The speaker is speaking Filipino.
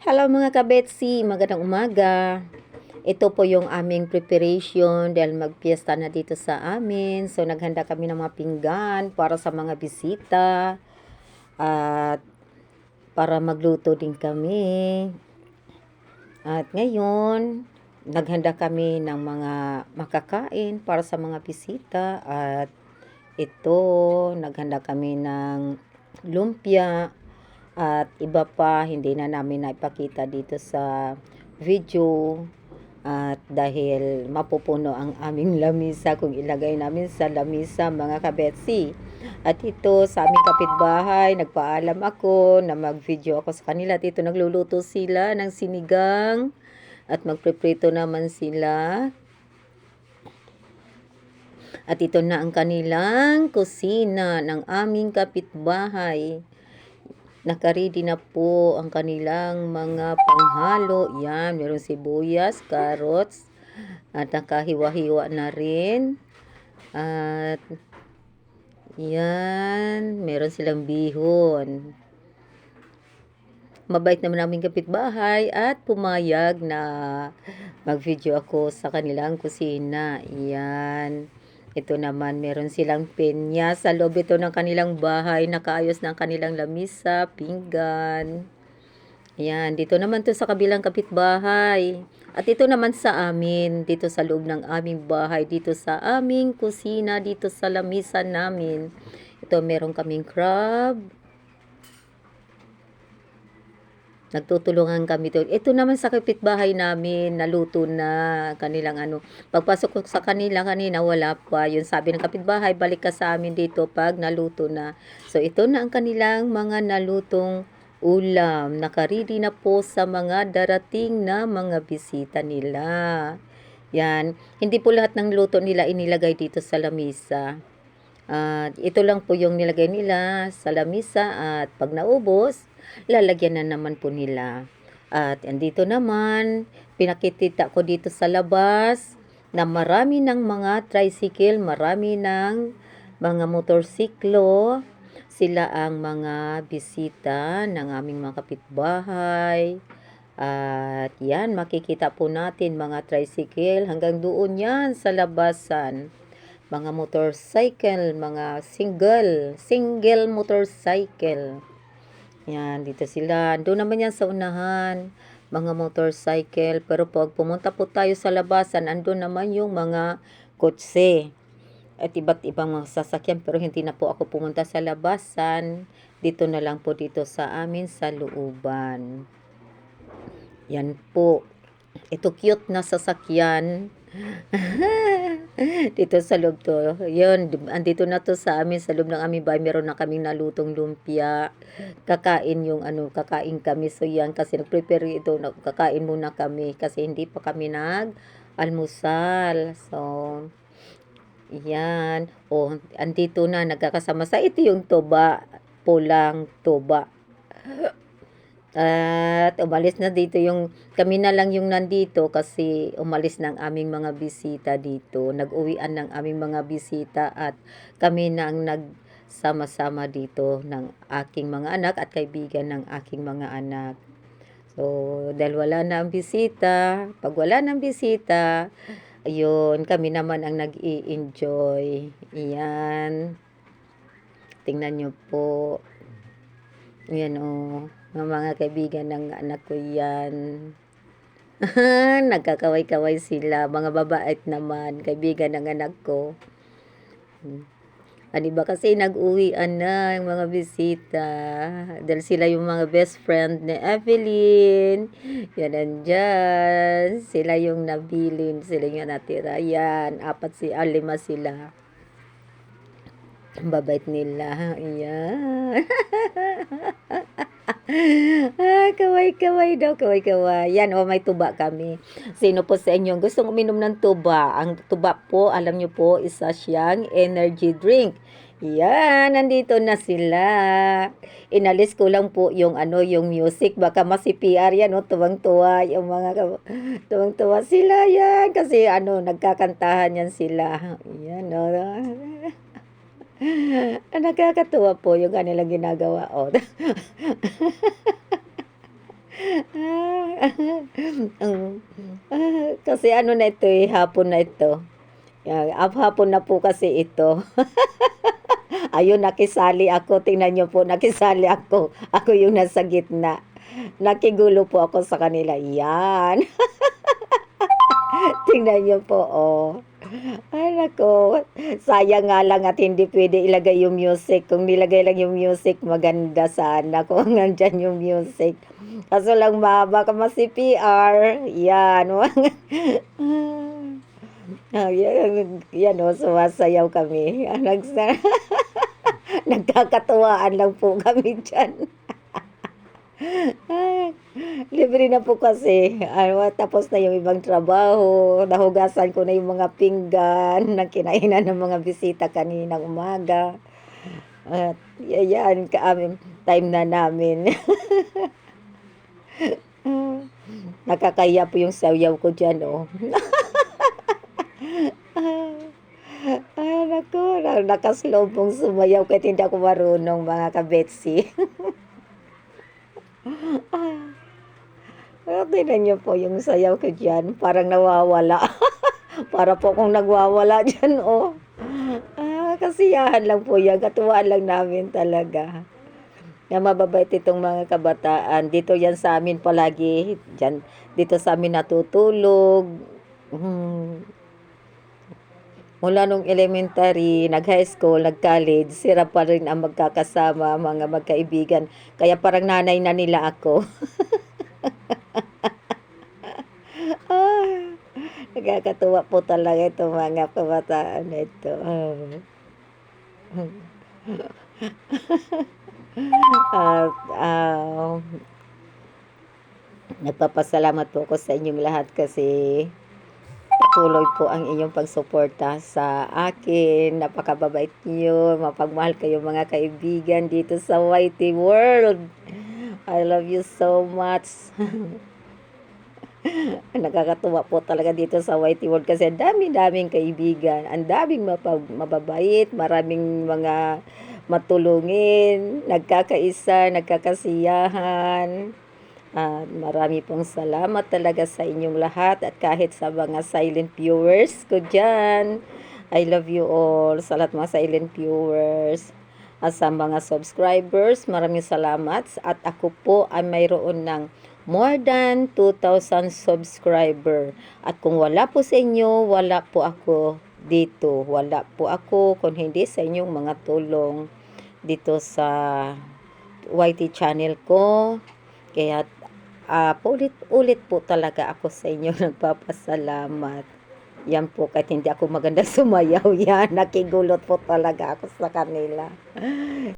Hello mga kabetsi, magandang umaga. Ito po yung aming preparation dahil magpiesta na dito sa amin. So naghanda kami ng mga pinggan para sa mga bisita at para magluto din kami. At ngayon, naghanda kami ng mga makakain para sa mga bisita at ito, naghanda kami ng lumpia at iba pa hindi na namin naipakita dito sa video at dahil mapupuno ang aming lamisa kung ilagay namin sa lamisa mga kabetsi. At ito sa aming kapitbahay, nagpaalam ako na mag-video ako sa kanila. Dito nagluluto sila ng sinigang at magpreprito naman sila. At ito na ang kanilang kusina ng aming kapitbahay. Nakaready na po ang kanilang mga panghalo. Yan, meron sibuyas, carrots, at nakahiwa-hiwa na rin. At yan, meron silang bihon. Mabait naman naming kapitbahay at pumayag na mag-video ako sa kanilang kusina. Yan. Ito naman, meron silang penya sa loob ito ng kanilang bahay. Nakaayos ng kanilang lamisa, pinggan. Ayan, dito naman to sa kabilang kapitbahay. At ito naman sa amin, dito sa loob ng aming bahay, dito sa aming kusina, dito sa lamisa namin. Ito, meron kaming crab, Nagtutulungan kami doon. Ito naman sa kapitbahay namin, naluto na kanilang ano. Pagpasok ko sa kanila kanina, wala pa. Yung sabi ng kapitbahay, balik ka sa amin dito pag naluto na. So, ito na ang kanilang mga nalutong ulam. Nakaridi na po sa mga darating na mga bisita nila. Yan. Hindi po lahat ng luto nila inilagay dito sa lamisa. At ito lang po yung nilagay nila sa lamisa at pag naubos, lalagyan na naman po nila. At andito naman, pinakitita ko dito sa labas na marami ng mga tricycle, marami ng mga motorsiklo. Sila ang mga bisita ng aming mga kapitbahay. At yan, makikita po natin mga tricycle hanggang doon yan sa labasan. Mga motorcycle, mga single, single motorcycle. Yan, dito sila. Doon naman yan sa unahan, mga motorcycle. Pero pag pumunta po tayo sa labasan, andun naman yung mga kotse. At iba't ibang mga sasakyan. Pero hindi na po ako pumunta sa labasan. Dito na lang po dito sa amin sa looban. Yan po. Ito cute na sasakyan. dito sa loob to. Yun, andito na to sa amin, sa loob ng aming bahay. Meron na kaming nalutong lumpia. Kakain yung ano, kakain kami. So yan, kasi nag-prepare ito, kakain muna kami. Kasi hindi pa kami nag-almusal. So, yan. O, oh, andito na, nagkakasama sa ito yung tuba. Pulang tuba. At umalis na dito yung, kami na lang yung nandito kasi umalis ng aming mga bisita dito. Nag-uwian ng aming mga bisita at kami na ang nagsama-sama dito ng aking mga anak at kaibigan ng aking mga anak. So, dahil wala na ang bisita, pag wala ng bisita, ayun, kami naman ang nag-i-enjoy. Iyan. Tingnan nyo po. Yan o. Oh ng mga kaibigan ng anak ko yan. Nagkakaway-kaway sila. Mga babait naman, kaibigan ng anak ko. Hmm. Ah, ba kasi nag-uwian na yung mga bisita. Dahil sila yung mga best friend ni Evelyn. Yan andyan. Sila yung nabilin. Sila yung natira. Yan. Apat si, ah, lima sila. Ang babait nila. Yan. ah, kaway-kaway daw, kaway-kaway. Yan, oh, may tuba kami. Sino po sa inyo gustong uminom ng tuba? Ang tuba po, alam nyo po, isa siyang energy drink. Yan, nandito na sila. Inalis ko lang po yung ano, yung music. Baka masi-PR yan, oh, tuwang-tuwa. Yung mga tuwang-tuwa sila yan. Kasi ano, nagkakantahan yan sila. Yan, oh. Nakakatuwa po yung kanilang ginagawa. Oh. Ang ah, kasi ano na ito, eh, hapon na ito. Ah, hapon na po kasi ito. Ayun, nakisali ako. Tingnan niyo po, nakisali ako. Ako yung nasa gitna. Nakigulo po ako sa kanila. Yan. Tingnan niyo po, oh. Ay, nako. Sayang nga lang at hindi pwede ilagay yung music. Kung nilagay lang yung music, maganda sana kung nandyan yung music. Kaso lang mahaba ka ma-CPR. Yan. Ah, yan, yan o, sumasayaw kami. Ah, Nagsa Nagkakatuwaan lang po kami dyan. Libre na po kasi. Ano, tapos na yung ibang trabaho. Nahugasan ko na yung mga pinggan na kinainan ng mga bisita kaninang umaga. At yan, kaamin, time na namin. Nakakaya po yung sayaw ko dyan, oh. Ay, naku, na- nakaslow pong sumayaw kahit hindi ako marunong, mga kabetsi. Ah, ah, tingnan niyo po yung sayaw ko dyan, parang nawawala. Para po akong nagwawala dyan, oh. Ah, kasiyahan lang po yan, katuwaan lang namin talaga. Na mababait itong mga kabataan. Dito yan sa amin palagi, dyan, dito sa amin natutulog. Hmm. Mula nung elementary, nag-high school, nag-college, sila pa rin ang magkakasama, mga magkaibigan. Kaya parang nanay na nila ako. ah, nakakatuwa po talaga itong mga kabataan na ito. At ah, nagpapasalamat po ako sa inyong lahat kasi patuloy po ang inyong pagsuporta sa akin. Napakababait niyo, mapagmahal kayo mga kaibigan dito sa YT World. I love you so much. Nakakatuwa po talaga dito sa YT World kasi dami-daming kaibigan, ang daming mapag- mababait, maraming mga matulungin, nagkakaisa, nagkakasiyahan. At marami pong salamat talaga sa inyong lahat at kahit sa mga silent viewers ko dyan. I love you all sa lahat mga silent viewers. At sa mga subscribers, maraming salamat. At ako po ay mayroon ng more than 2,000 subscriber. At kung wala po sa inyo, wala po ako dito. Wala po ako kung hindi sa inyong mga tulong dito sa YT channel ko. Kaya ah paulit-ulit po talaga ako sa inyo nagpapasalamat. Yan po, kahit hindi ako maganda sumayaw yan, nakigulot po talaga ako sa kanila.